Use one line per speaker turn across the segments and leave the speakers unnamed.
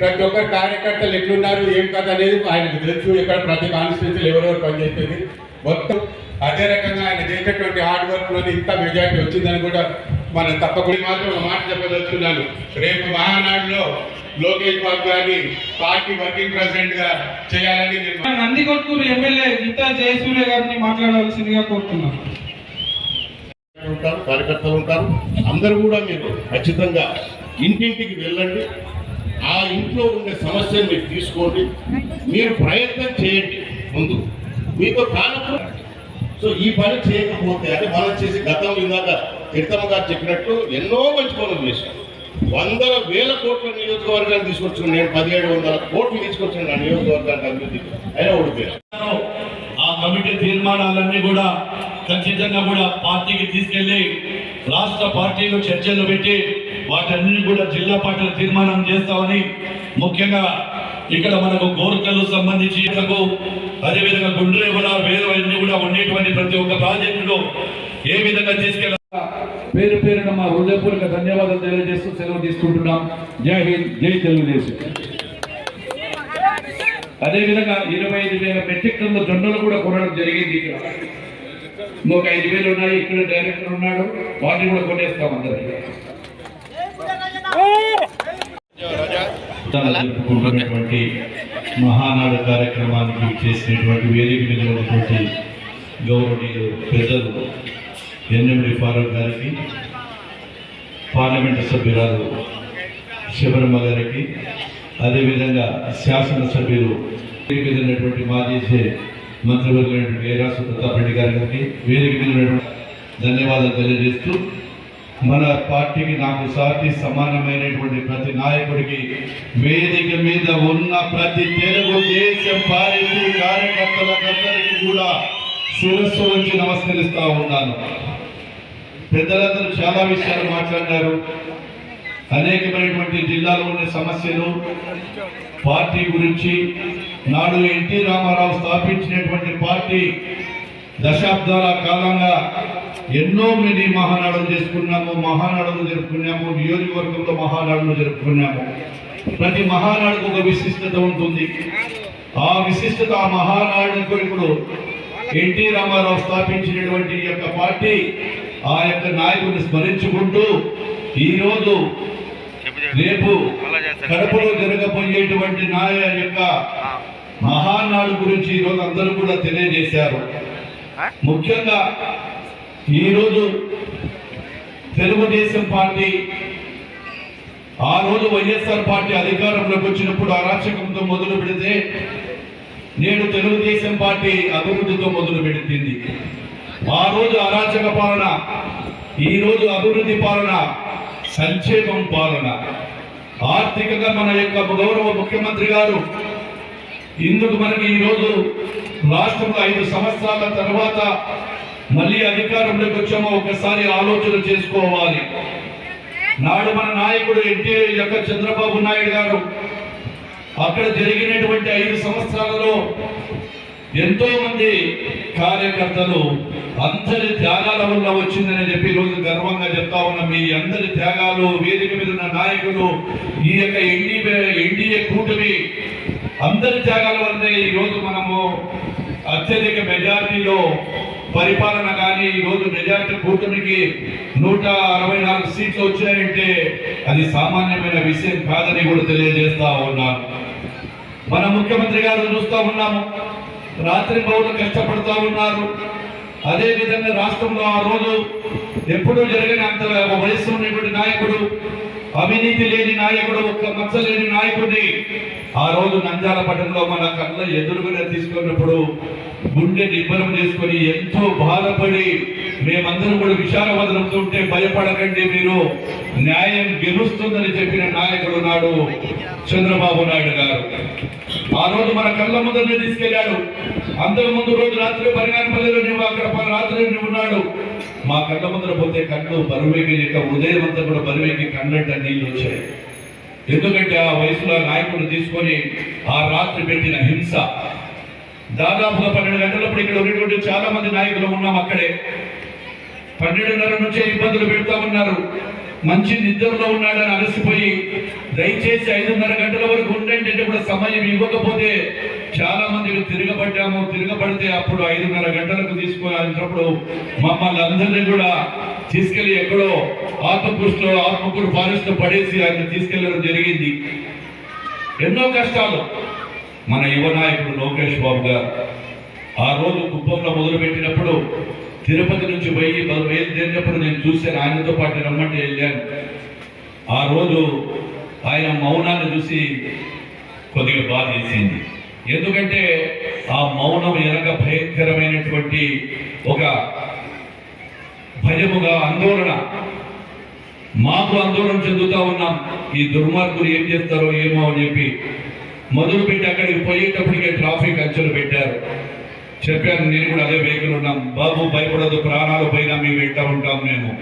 ప్రతి ఒక్క కార్యకర్తలు ఎట్లున్నారు ఏం కథ అనేది ఆయనకు తెలుసు. ఇక్కడ ప్రతి కాన్స్టిట్యూన్సీలో ఎవరెవరు పనిచేసేది. మొత్తం అదే రకంగా ఆయన చేసేటువంటి హార్డ్ వర్క్లోని ఇంత మెజార్టీ వచ్చిందని కూడా మనం తప్పకుండా మాత్రం ఒక మాట చెప్పదలుచుకున్నాను. రేపు మహానాడులో లోకేష్ బాబు గారిని పార్టీ వర్కింగ్ ప్రెసిడెంట్గా చేయాలని నేను
నందికొట్కూరు ఎమ్మెల్యే గీతా జయసూర్య గారిని మాట్లాడవలసిందిగా కోరుతున్నాను.
ఉంటారు కార్యకర్తలు ఉంటారు అందరూ కూడా మీరు ఖచ్చితంగా ఇంటింటికి వెళ్ళండి. ఆ ఇంట్లో ఉండే సమస్యను మీరు తీసుకోండి. మీరు ప్రయత్నం చేయండి. ముందు మీతో కానప్పుడు సో ఈ పని చేయకపోతే అంటే మనం చేసి గతం ఇందాక తిరుతమ్మ గారు చెప్పినట్టు ఎన్నో మంచి పనులు చేశాం వందల వేల కోట్ల నియోజకవర్గాన్ని తీసుకొచ్చిన నేను పదిహేడు వందల కోట్లు తీసుకొచ్చిన నా నియోజకవర్గానికి అభివృద్ధి. అయినా ఓడిపోయాను
ఆ కమిటీ తీర్మానాలన్నీ కూడా ఖచ్చితంగా కూడా పార్టీకి తీసుకెళ్ళి రాష్ట్ర పార్టీలు చర్చలు పెట్టి వాటన్నిటిని కూడా జిల్లా పార్టీలు తీర్మానం చేస్తామని ముఖ్యంగా ఇక్కడ మనకు గోర్ఖలు సంబంధించి అదేవిధంగా గుండ్రేవల కూడా అన్ని కూడా ఉండేటువంటి ప్రతి ఒక్క ప్రాజెక్టులో ఏ విధంగా తీసుకెళ్ళ పేరు పేరున మా హృదయపూర్వక ధన్యవాదాలు తెలియజేస్తూ సెలవు తీసుకుంటున్నాం. జై హింద్ జై తెలుగుదేశం. అదేవిధంగా ఇరవై ఐదు వేల మెట్రిక్ టన్నుల జొన్నలు కూడా కొనడం జరిగింది ఇక్కడ. ఇంకొక ఐదు వేలు ఉన్నాయి ఇక్కడ డైరెక్టర్ ఉన్నాడు వాటిని కూడా కొనేస్తాం అందరికీ జరుపుకుంటున్నటువంటి మహానాడు కార్యక్రమానికి చేసినటువంటి వేదిక మీద ఉన్నటువంటి గౌరవనీయులు పెద్దలు ఎన్ఎండి ఫారూక్ గారికి పార్లమెంటు సభ్యురాలు శబరిమ గారికి అదేవిధంగా శాసనసభ్యులు వేదిక మీద ఉన్నటువంటి మాజీ మంత్రివర్గమైనటువంటి ఏరాసు ప్రతాప్ రెడ్డి గారికి వేదిక మీద ధన్యవాదాలు తెలియజేస్తూ మన పార్టీకి నాకు సాటి సమానమైనటువంటి ప్రతి నాయకుడికి వేదిక మీద ఉన్న ప్రతి తెలుగుదేశం పార్టీ కార్యకర్తలకందరికీ కూడా శిరస్సు నుంచి నమస్కరిస్తూ ఉన్నాను. పెద్దలందరూ చాలా విషయాలు మాట్లాడారు. అనేకమైనటువంటి జిల్లాలో ఉన్న సమస్యలు పార్టీ గురించి నాడు ఎన్టీ రామారావు స్థాపించినటువంటి పార్టీ దశాబ్దాల కాలంగా ఎన్నో మినీ మహానాడులు చేసుకున్నాము మహానాడులు జరుపుకున్నాము నియోజకవర్గంలో మహానాడులు జరుపుకున్నాము. ప్రతి మహానాడుకు ఒక విశిష్టత ఉంటుంది. ఆ విశిష్టత ఆ మహానాడుకు ఇప్పుడు ఎన్టీ రామారావు స్థాపించినటువంటి యొక్క పార్టీ ఆ యొక్క నాయకుడిని స్మరించుకుంటూ ఈరోజు రేపు కడపలో జరగబోయేటువంటి నాయ యొక్క మహానాడు గురించి ఈరోజు అందరూ కూడా తెలియజేశారు. ముఖ్యంగా ఈరోజు తెలుగుదేశం పార్టీ ఆ రోజు వైఎస్ఆర్ పార్టీ అధికారంలోకి వచ్చినప్పుడు అరాచకంతో మొదలు పెడితే నేడు తెలుగుదేశం పార్టీ అభివృద్ధితో మొదలు పెడుతుంది. ఆ రోజు అరాచక పాలన ఈ రోజు అభివృద్ధి పాలన సంక్షేమం పాలన. ఆర్థికంగా మన యొక్క గౌరవ ముఖ్యమంత్రి గారు ఇందుకు మనకి ఈరోజు రాష్ట్రంలో ఐదు సంవత్సరాల తర్వాత మళ్ళీ అధికారంలోకి వచ్చామో ఒకసారి ఆలోచన చేసుకోవాలి. నాడు మన నాయకుడు ఎన్టీఆర్ యొక్క చంద్రబాబు నాయుడు గారు అక్కడ జరిగినటువంటి ఐదు సంవత్సరాలలో ఎంతో మంది కార్యకర్తలు అందరి త్యాగాల వల్ల వచ్చిందని చెప్పి ఈరోజు రోజు గర్వంగా చెప్తా ఉన్నాం. మీ అందరి త్యాగాలు వేదిక మీద ఉన్న నాయకులు ఈ యొక్క ఎన్డీఏ ఎన్డీఏ కూటమి అందరి త్యాగాల వల్లనే ఈ రోజు మనము అత్యధిక మెజారిటీలో పరిపాలన కానీ రోజు మెజారిటీ కూటమికి నూట అరవై నాలుగు సీట్లు వచ్చాయంటే అది సామాన్యమైన విషయం కాదని కూడా తెలియజేస్తా ఉన్నాను. మన ముఖ్యమంత్రి గారు చూస్తూ ఉన్నాము. రాత్రి పౌరులు కష్టపడుతూ ఉన్నారు. అదే విధంగా రాష్ట్రంలో ఆ రోజు ఎప్పుడూ జరిగిన అంత వయస్సు ఉన్నటువంటి నాయకుడు అవినీతి లేని నాయకుడు ఒక్క మచ్చ లేని నాయకుడిని ఆ రోజు నంద్యాల పట్టణంలో మన కళ్ళ ఎదురుగునే తీసుకున్నప్పుడు గుండె నిబ్బరం చేసుకొని ఎంతో బాధపడి మేమందరం కూడా విశాలవదనంతో ఉంటే భయపడకండి మీరు. న్యాయం గెలుస్తుందని చెప్పిన నాయకుడు నాడు చంద్రబాబు నాయుడు గారు. ఆ రోజు మన కళ్ళ ముందరనే తీసుకెళ్ళాడు అందరి ముందు రోజు రాత్రి పరిణామపల్లిలో నువ్వు అక్కడ రాత్రి ఉన్నాడు. మా కళ్ళ ముందర పోతే కళ్ళు బరువేకి యొక్క హృదయం అంతా కూడా బరువేకి కళ్ళంట నీళ్ళు వచ్చాయి. ఎందుకంటే ఆ వయసులో నాయకుడు తీసుకొని ఆ రాత్రి పెట్టిన హింస దాదాపుగా పన్నెండు గంటలప్పుడు ఇక్కడ ఉన్నటువంటి చాలా మంది నాయకులు ఉన్నాం అక్కడే. పన్నెండున్నర నుంచే ఇబ్బందులు పెడతా ఉన్నారు. మంచి నిద్రలో ఉన్నాడని అలసిపోయి దయచేసి ఐదున్నర గంటల వరకు ఉండండి అంటే కూడా సమయం ఇవ్వకపోతే చాలా మందికి తిరగబడ్డాము. తిరగబడితే అప్పుడు ఐదున్నర గంటలకు తీసుకుని మమ్మల్ని అందరినీ కూడా తీసుకెళ్ళి ఎక్కడో ఆత్మకృష్ణ ఆత్మకూరు ఫారెస్ట్ పడేసి ఆయన తీసుకెళ్ళడం జరిగింది. ఎన్నో కష్టాలు. మన యువ నాయకుడు లోకేష్ బాబు గారు. ఆ రోజు కుప్పంలో మొదలుపెట్టినప్పుడు తిరుపతి నుంచి పోయి బయలుదేరినప్పుడు నేను చూశాను ఆయనతో పాటు రమ్మంటే వెళ్ళాను. ఆ రోజు ఆయన మౌనాన్ని చూసి కొద్దిగా బాధ వేసింది. ఎందుకంటే ఆ మౌనం ఎనక భయంకరమైనటువంటి ఒక భయముగా ఆందోళన. మాకు ఆందోళన చెందుతా ఉన్నాం. ఈ దుర్మార్గులు ఏం చేస్తారో ఏమో అని చెప్పి మొదలు పెట్టి అక్కడికి పోయేటప్పటికే ట్రాఫిక్ అంచెలు పెట్టారు. చెప్పాను నేను కూడా అదే వెహికల్ ఉన్నాం. బాబు భయపడదు ప్రాణాలు పైన మేము వెంట ఉంటాం మేము.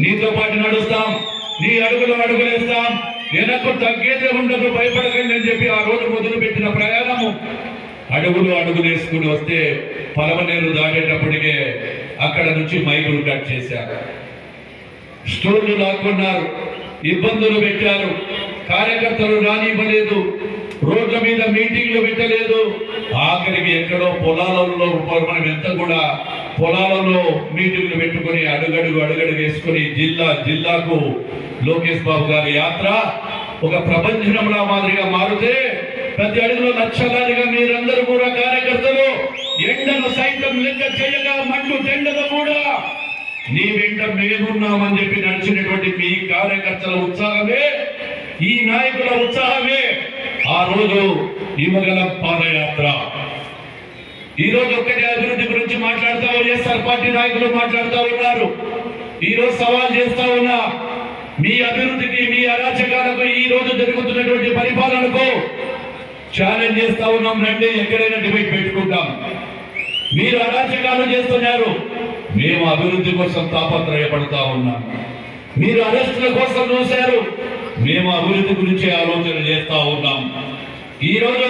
నీతో పాటు నడుస్తాం. నీ అడుగులు అడుగులేస్తాం. వెనక్కు తగ్గేదే ఉండదు భయపడకండి అని చెప్పి ఆ రోజు మొదలు పెట్టిన ప్రయాణము. అడుగులు అడుగులేసుకుని వస్తే పలమనేరు దాటేటప్పటికే అక్కడ నుంచి మైకులు కట్ చేశారు స్టోర్లు లాక్కున్నారు. ఇబ్బందులు పెట్టారు. కార్యకర్తలు రానివ్వలేదు. రోడ్ల మీద మీటింగ్లు పెట్టలేదు. ఆఖరికి ఎక్కడో పొలాలలో మనం ఎంత కూడా పొలాలలో మీటింగ్లు పెట్టుకొని అడుగడుగు అడుగడుగు వేసుకొని జిల్లా జిల్లాకు లోకేష్ బాబు గారి యాత్ర ఒక ప్రపంచంలా మాదిరిగా మారితే ప్రతి అడుగులో లక్షలాదిగా మీరందరూ కూడా కార్యకర్తలు ఎండను సైతం లెక్క చేయగా మండు తెండలు కూడా నీ వెంట మేమున్నామని చెప్పి నడిచినటువంటి మీ కార్యకర్తల ఉత్సాహమే ఈ నాయకుల ఉత్సాహమే. ఆ రోజు ఇవ్వగల పాదయాత్ర. ఈ రోజు ఒక్కటి అభివృద్ధి గురించి మాట్లాడుతూ వైఎస్ఆర్ పార్టీ నాయకులు మాట్లాడుతూ ఉన్నారు. ఈ రోజు సవాల్ చేస్తా ఉన్నా మీ అభివృద్ధికి మీ అరాచకాలకు ఈ రోజు జరుగుతున్నటువంటి పరిపాలనకు ఛాలెంజ్ చేస్తా ఉన్నాం. రండి ఎక్కడైనా డిబేట్ పెట్టుకుంటాం. మీరు అరాచకాలు చేస్తున్నారు. మేము అభివృద్ధి కోసం తాపత్రయపడతా ఉన్నాం. మీరు అరెస్టుల కోసం చూశారు. మేము అభివృద్ధి గురించి ఆలోచన చేస్తా ఉన్నాం. ఈరోజు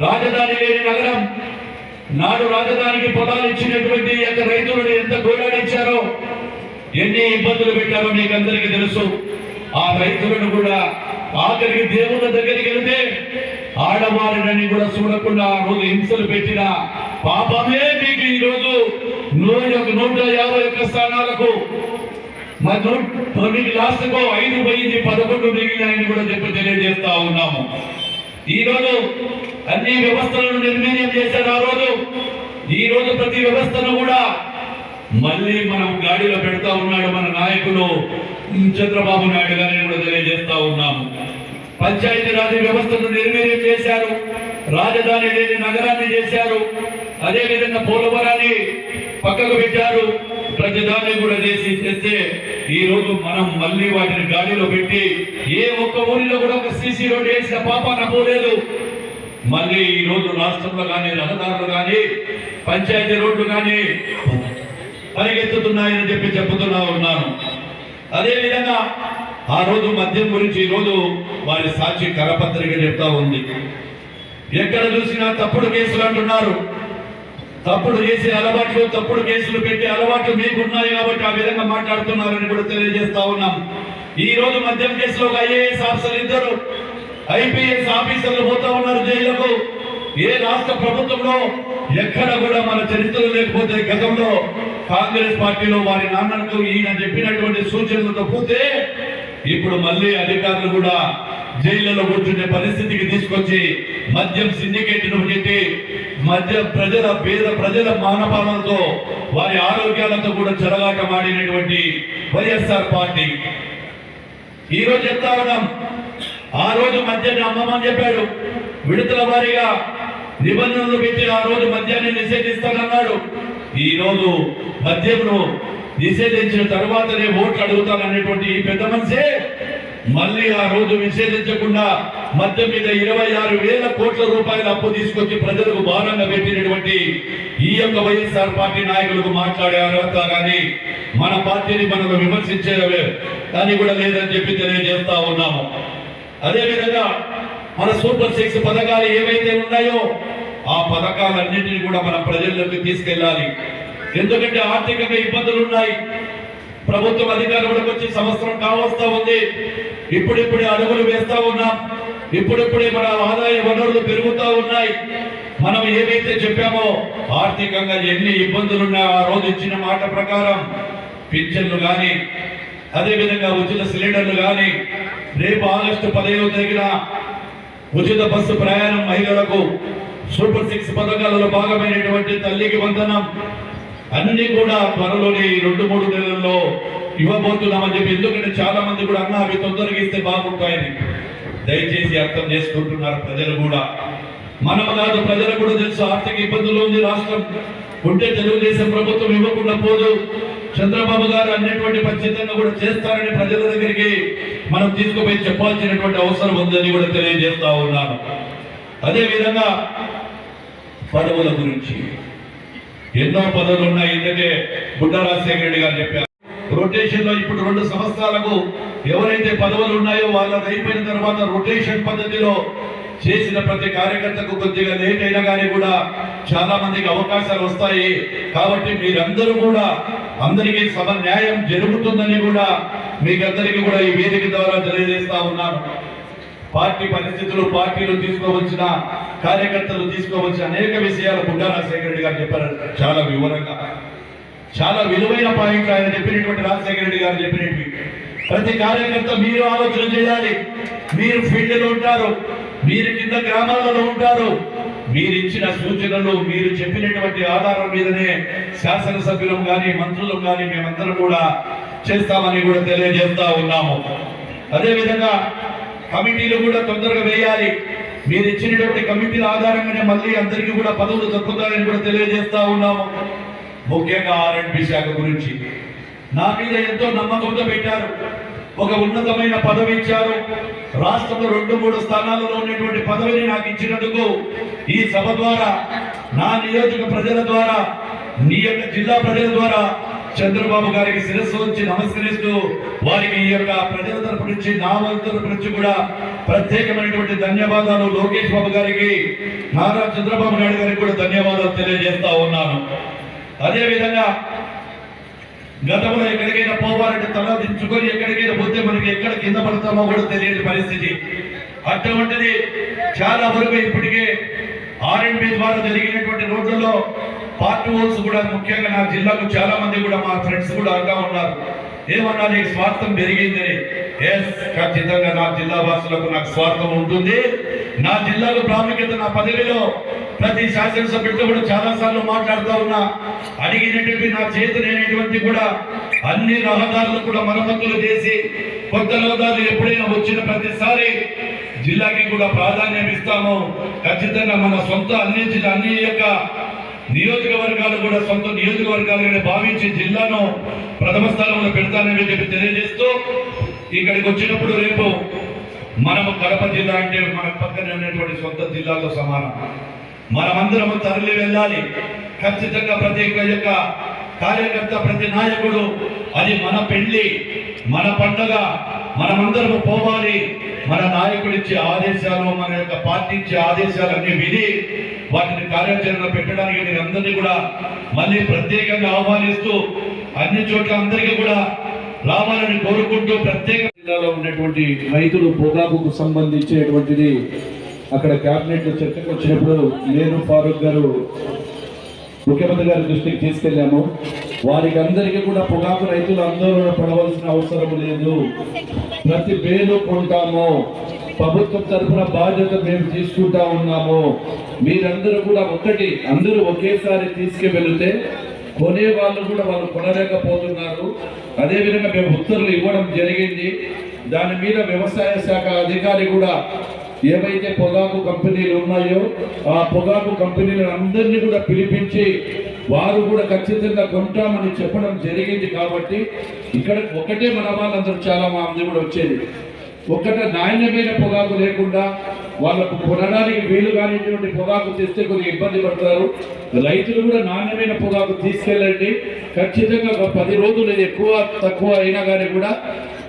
రాజధాని లేని నగరం నాడు రాజధానికి పొలాలు ఇచ్చినటువంటి యొక్క రైతులను ఎంత గోడాడించారో ఎన్ని ఇబ్బందులు పెట్టారో మీకు అందరికీ తెలుసు. ఆ రైతులను కూడా ఆఖరికి దేవుళ్ళ దగ్గరికి వెళితే ఆడవారిని కూడా చూడకుండా రోజు హింసలు పెట్టిన పాపమే మీకు ఈ రోజు నూట నూట యాభై ఒక్క స్థానాలకు మరి లాస్ట్కు ఐదు పోయింది పదకొండు మిగిలినాయని కూడా చెప్పి తెలియజేస్తా ఉన్నాము. ఈ రోజు అన్ని వ్యవస్థలను నిర్వీర్యం చేశారు ఆ రోజు. ఈ రోజు ప్రతి వ్యవస్థను కూడా మళ్ళీ మనం గాడిలో పెడతా ఉన్నాడు మన నాయకులు చంద్రబాబు నాయుడు గారిని కూడా తెలియజేస్తా ఉన్నాము. పంచాయతీ పంచాయతీరాజ్ వ్యవస్థను నిర్వీర్యం చేశారు. రాజధాని లేని నగరాన్ని చేశారు. అదేవిధంగా పోలవరాన్ని పక్కకు పెట్టారు. ప్రతిదాన్ని కూడా చేసి చేస్తే ఈ రోజు మనం మళ్ళీ వాటిని గాడిలో పెట్టి ఏ ఒక్క ఊరిలో కూడా ఒక సీసీ రోడ్డు వేసిన పాపాన పోలేదు. మళ్ళీ ఈ రోజు రాష్ట్రంలో కానీ రహదారులు కానీ పంచాయతీ రోడ్లు కానీ పరిగెత్తుతున్నాయని చెప్పి చెబుతున్నా ఉన్నాను. అదేవిధంగా ఆ రోజు మద్యం గురించి ఈ రోజు వారి సాక్షి కరపత్రిక చెప్తా ఉంది. ఎక్కడ చూసినా తప్పుడు కేసులు అంటున్నారు. తప్పుడు చేసే అలవాట్లు తప్పుడు కేసులు పెట్టే అలవాట్లు మీకున్నాయి కాబట్టి ఆ విధంగా మాట్లాడుతున్నారని కూడా తెలియజేస్తా ఉన్నాం. ఈ రోజు మద్యం కేసులో ఒక ఐఏఎస్ ఆఫీసర్ ఇద్దరు ఐపీఎస్ ఆఫీసర్లు పోతా ఉన్నారు జైలుకు. ఏ రాష్ట్ర ప్రభుత్వంలో ఎక్కడ కూడా మన చరిత్రలో లేకపోతే గతంలో కాంగ్రెస్ పార్టీలో వారి నాన్నకు ఈయన చెప్పినటువంటి సూచనలతో పోతే ఇప్పుడు మళ్ళీ అధికారులు కూడా జైళ్ళలో కూర్చునే పరిస్థితికి తీసుకొచ్చి మద్యం సిండికేట్ను పెట్టి మధ్య ప్రజల పేద ప్రజల మానపాలనతో వారి ఆరోగ్యాలతో కూడా చెలగాటమాడినటువంటి వైఎస్ఆర్ పార్టీ. ఈ రోజు చెప్తా ఉన్నాం. ఆ రోజు మద్యాన్ని అమ్మమని చెప్పాడు. విడతల వారీగా నిబంధనలు పెట్టి ఆ రోజు మద్యాన్ని నిషేధిస్తానన్నాడు. ఈ రోజు మద్యంను నిషేధించిన తర్వాతనే ఓట్లు అడుగుతాననేటువంటి ఈ పెద్ద మనిషే మళ్ళీ ఆ రోజు నిషేధించకుండా మధ్య మీద ఇరవై ఆరు వేల కోట్ల రూపాయల అప్పు తీసుకొచ్చి ప్రజలకు భారంగా పెట్టినటువంటి ఈ యొక్క వైఎస్ఆర్ పార్టీ నాయకులకు మాట్లాడే అర్హత కానీ మన పార్టీని మనకు విమర్శించే కానీ కూడా లేదని చెప్పి తెలియజేస్తా ఉన్నాము. అదేవిధంగా మన సూపర్ సిక్స్ పథకాలు ఏవైతే ఉన్నాయో ఆ పథకాలన్నింటినీ కూడా మన ప్రజల్లోకి తీసుకెళ్ళాలి. ఎందుకంటే ఆర్థికంగా ఇబ్బందులు ఉన్నాయి ప్రభుత్వం అధికారంలోకి వచ్చి సంవత్సరం కావస్తా ఉంది. ఇప్పుడిప్పుడే అడుగులు వేస్తా ఉన్నాం. ఇప్పుడిప్పుడే మన ఆదాయ వనరులు పెరుగుతా ఉన్నాయి. మనం ఏమైతే చెప్పామో ఆర్థికంగా ఎన్ని ఇబ్బందులు ఉన్నాయో ఆ రోజు ఇచ్చిన మాట ప్రకారం పింఛన్లు కానీ అదేవిధంగా ఉచిత సిలిండర్లు కానీ రేపు ఆగస్టు పదహైదు తగిన ఉచిత బస్సు ప్రయాణం మహిళలకు సూపర్ సిక్స్ పథకాలలో భాగమైనటువంటి తల్లికి వందనం. అన్ని కూడా త్వరలోని రెండు మూడు నెలల్లో ఇవ్వబోతున్నామని చెప్పి ఎందుకంటే చాలా మంది కూడా అన్న అవి తొందరగా ఇస్తే బాగుంటాయని దయచేసి అర్థం చేసుకుంటున్నారు ప్రజలు కూడా. మనం కాదు ప్రజలు కూడా తెలుసు ఆర్థిక ఇబ్బందులు ఉంది రాష్ట్రం. ఉంటే తెలుగుదేశం ప్రభుత్వం ఇవ్వకుండా పోదు. చంద్రబాబు గారు అన్నటువంటి ఖచ్చితంగా కూడా చేస్తారని ప్రజల దగ్గరికి మనం తీసుకుపోయి చెప్పాల్సినటువంటి అవసరం ఉందని కూడా తెలియజేస్తా ఉన్నాను. అదే విధంగా పడవల గురించి. ఎన్నో పదవులు ఉన్నాయి. ఇందుకే బుడ్డ రాజశేఖర రెడ్డి గారు చెప్పారు. రొటేషన్లో ఇప్పుడు రెండు సంవత్సరాలకు ఎవరైతే పదవులు ఉన్నాయో వాళ్ళ అయిపోయిన తర్వాత రొటేషన్ పద్ధతిలో చేసిన ప్రతి కార్యకర్తకు కొద్దిగా లేట్ అయినా కానీ కూడా చాలా మందికి అవకాశాలు వస్తాయి. కాబట్టి మీరందరూ కూడా అందరికీ సమ న్యాయం జరుగుతుందని కూడా మీకందరికీ కూడా ఈ వేదిక ద్వారా తెలియజేస్తా ఉన్నాను. పార్టీ పరిస్థితులు పార్టీలు తీసుకోవచ్చిన కార్యకర్తలు తీసుకోవచ్చిన అనేక విషయాలు బుడ్డా రాజశేఖర రెడ్డి గారు చెప్పారు. చాలా వివరంగా. చాలా విలువైన పాయింట్లు ఆయన చెప్పినటువంటి రాజశేఖర రెడ్డి గారు చెప్పినట్టు ప్రతి కార్యకర్త మీరు ఆలోచన చేయాలి. మీరు ఫీల్డ్లో ఉంటారు. మీరు కింద గ్రామాలలో ఉంటారు. మీరు ఇచ్చిన సూచనలు మీరు చెప్పినటువంటి ఆధారం మీదనే శాసనసభ్యులం కానీ మంత్రులం కానీ మేమందరం కూడా చేస్తామని కూడా తెలియజేస్తా ఉన్నాము. అదేవిధంగా కమిటీలు కూడా తొందరగా వేయాలి. మీరు ఇచ్చినటువంటి కమిటీల ఆధారంగానే మళ్ళీ అందరికీ కూడా పదవులు దక్కుతాయని కూడా తెలియజేస్తా ఉన్నాము. ముఖ్యంగా ఆర్ఎండ్బి శాఖ గురించి. నా మీద ఎంతో నమ్మకంతో పెట్టారు. ఒక ఉన్నతమైన పదవి ఇచ్చారు. రాష్ట్రంలో రెండు మూడు స్థానాలలో ఉన్నటువంటి పదవిని నాకు ఇచ్చినందుకు ఈ సభ ద్వారా నా నియోజక ప్రజల ద్వారా నీ యొక్క జిల్లా ప్రజల ద్వారా చంద్రబాబు గారికి శిరస్సు నుంచి నమస్కరిస్తూ వారికి ఈ యొక్క ప్రజల తరపు నుంచి నా తరపు నుంచి కూడా ప్రత్యేకమైనటువంటి ధన్యవాదాలు. లోకేష్ బాబు గారికి నారా చంద్రబాబు నాయుడు గారికి కూడా ధన్యవాదాలు తెలియజేస్తా ఉన్నాను. అదే విధంగా గతంలో ఎక్కడికైనా పోవాలంటే తల దించుకొని ఎక్కడికైనా పోతే మనకి ఎక్కడ కింద పడతామో కూడా తెలియని పరిస్థితి. అటువంటిది చాలా వరకు ఇప్పటికే ఆర్ఎండ్బి ద్వారా జరిగినటువంటి రోడ్లలో పార్టీ హోల్స్ కూడా ముఖ్యంగా నా జిల్లాకు చాలా మంది కూడా మా ఫ్రెండ్స్ కూడా అంటా ఉన్నారు. ఏమన్నా నీకు స్వార్థం పెరిగిందని? ఎస్ ఖచ్చితంగా నా జిల్లా వాసులకు నాకు స్వార్థం ఉంటుంది. నా జిల్లాలో ప్రాముఖ్యత నా పదవిలో ప్రతి శాసనసభ్యుడితో కూడా చాలా సార్లు మాట్లాడుతూ ఉన్నా. అడిగినటువంటి నా చేతులైనటువంటి కూడా అన్ని రహదారులు కూడా మరమ్మతులు చేసి కొత్త రహదారులు ఎప్పుడైనా వచ్చిన ప్రతిసారి జిల్లాకి కూడా ప్రాధాన్యం ఇస్తాము. ఖచ్చితంగా మన సొంత అన్ని జిల్లా అన్ని యొక్క నియోజకవర్గాలు కూడా సొంత నియోజకవర్గాలుగానే భావించి జిల్లాను ప్రథమ స్థానంలో పెడతానని చెప్పి తెలియజేస్తూ ఇక్కడికి వచ్చినప్పుడు రేపు మనము కడప జిల్లా అంటే మన పక్కనే ఉన్నటువంటి సొంత జిల్లాతో సమానం. మనమందరము తరలి వెళ్ళాలి. ఖచ్చితంగా ప్రతి ఒక్క యొక్క కార్యకర్త ప్రతి నాయకుడు అది మన పెళ్ళి మన పండగ మనమందరము పోవాలి. మన నాయకుడిచ్చే ఆదేశాలు మన యొక్క పార్టీ ఇచ్చే ఆదేశాలన్నీ విని వాటిని కార్యాచరణ పెట్టడానికి నేను అందరినీ కూడా మళ్ళీ ప్రత్యేకంగా ఆహ్వానిస్తూ అన్ని చోట్ల అందరికీ కూడా రావాలని కోరుకుంటూ ప్రత్యేక
జిల్లాలో ఉన్నటువంటి రైతులు పొగాకుకు సంబంధించేటువంటిది అక్కడ క్యాబినెట్లో చర్చకు వచ్చినప్పుడు నేను ఫారూక్ గారు ముఖ్యమంత్రి గారి దృష్టికి తీసుకెళ్ళాము. వారికి అందరికీ కూడా పొగాకు రైతులు ఆందోళన పడవలసిన అవసరం లేదు. ప్రతి పేరు కొంటాము. ప్రభుత్వం తరఫున బాధ్యత మేము తీసుకుంటా ఉన్నాము. మీరందరూ కూడా ఒకటి అందరూ ఒకేసారి తీసుకువెళితే కొనే వాళ్ళు కూడా వాళ్ళు కొనలేకపోతున్నారు. అదేవిధంగా మేము ఉత్తర్వులు ఇవ్వడం జరిగింది. దాని మీద వ్యవసాయ శాఖ అధికారి కూడా ఏవైతే పొగాకు కంపెనీలు ఉన్నాయో ఆ పొగాకు కంపెనీలను అందరినీ కూడా పిలిపించి వారు కూడా ఖచ్చితంగా కొంటామని చెప్పడం జరిగింది కాబట్టి ఇక్కడ ఒకటే మన వాళ్ళందరూ చాలా మంది కూడా వచ్చేది. ఒక్కట నాణ్యమైన పొగాకు లేకుండా వాళ్ళకు కొనడానికి వీలు కానిటువంటి పొగాకు తెస్తే కొద్దిగా ఇబ్బంది పడతారు. రైతులు కూడా నాణ్యమైన పొగాకు తీసుకెళ్ళండి. ఖచ్చితంగా ఒక పది రోజులు ఎక్కువ తక్కువ అయినా కానీ కూడా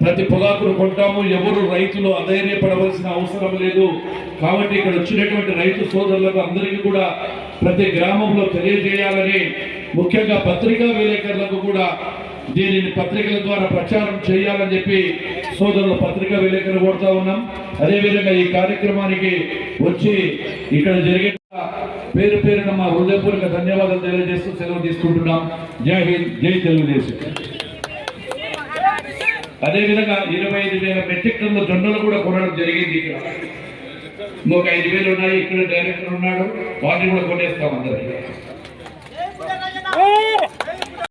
ప్రతి పొగాకును కొంటాము. ఎవరు రైతులు అధైర్యపడవలసిన అవసరం లేదు. కాబట్టి ఇక్కడ వచ్చినటువంటి రైతు సోదరులకు అందరికీ కూడా ప్రతి గ్రామంలో తెలియజేయాలని ముఖ్యంగా పత్రికా విలేకరులకు కూడా
దీనిని పత్రికల ద్వారా ప్రచారం చేయాలని చెప్పి సోదరులు పత్రికా విలేకరులు కోరుతా ఉన్నాం. అదేవిధంగా ఈ కార్యక్రమానికి వచ్చి ఇక్కడ జరిగే పేరు పేరున మా హృదయపూర్వక ధన్యవాదాలు తెలియజేస్తూ సెలవు తీసుకుంటున్నాం. జై హింద్ జై తెలుగుదేశం. అదేవిధంగా ఇరవై ఐదు వేల మెట్రిక్ టన్నుల జొన్నలు కూడా కొనడం జరిగింది ఇక్కడ. ఇంకొక ఐదు వేలు ఉన్నాయి. ఇక్కడ డైరెక్టర్ ఉన్నాడు. వాటిని కూడా కొనేస్తాం అందరికీ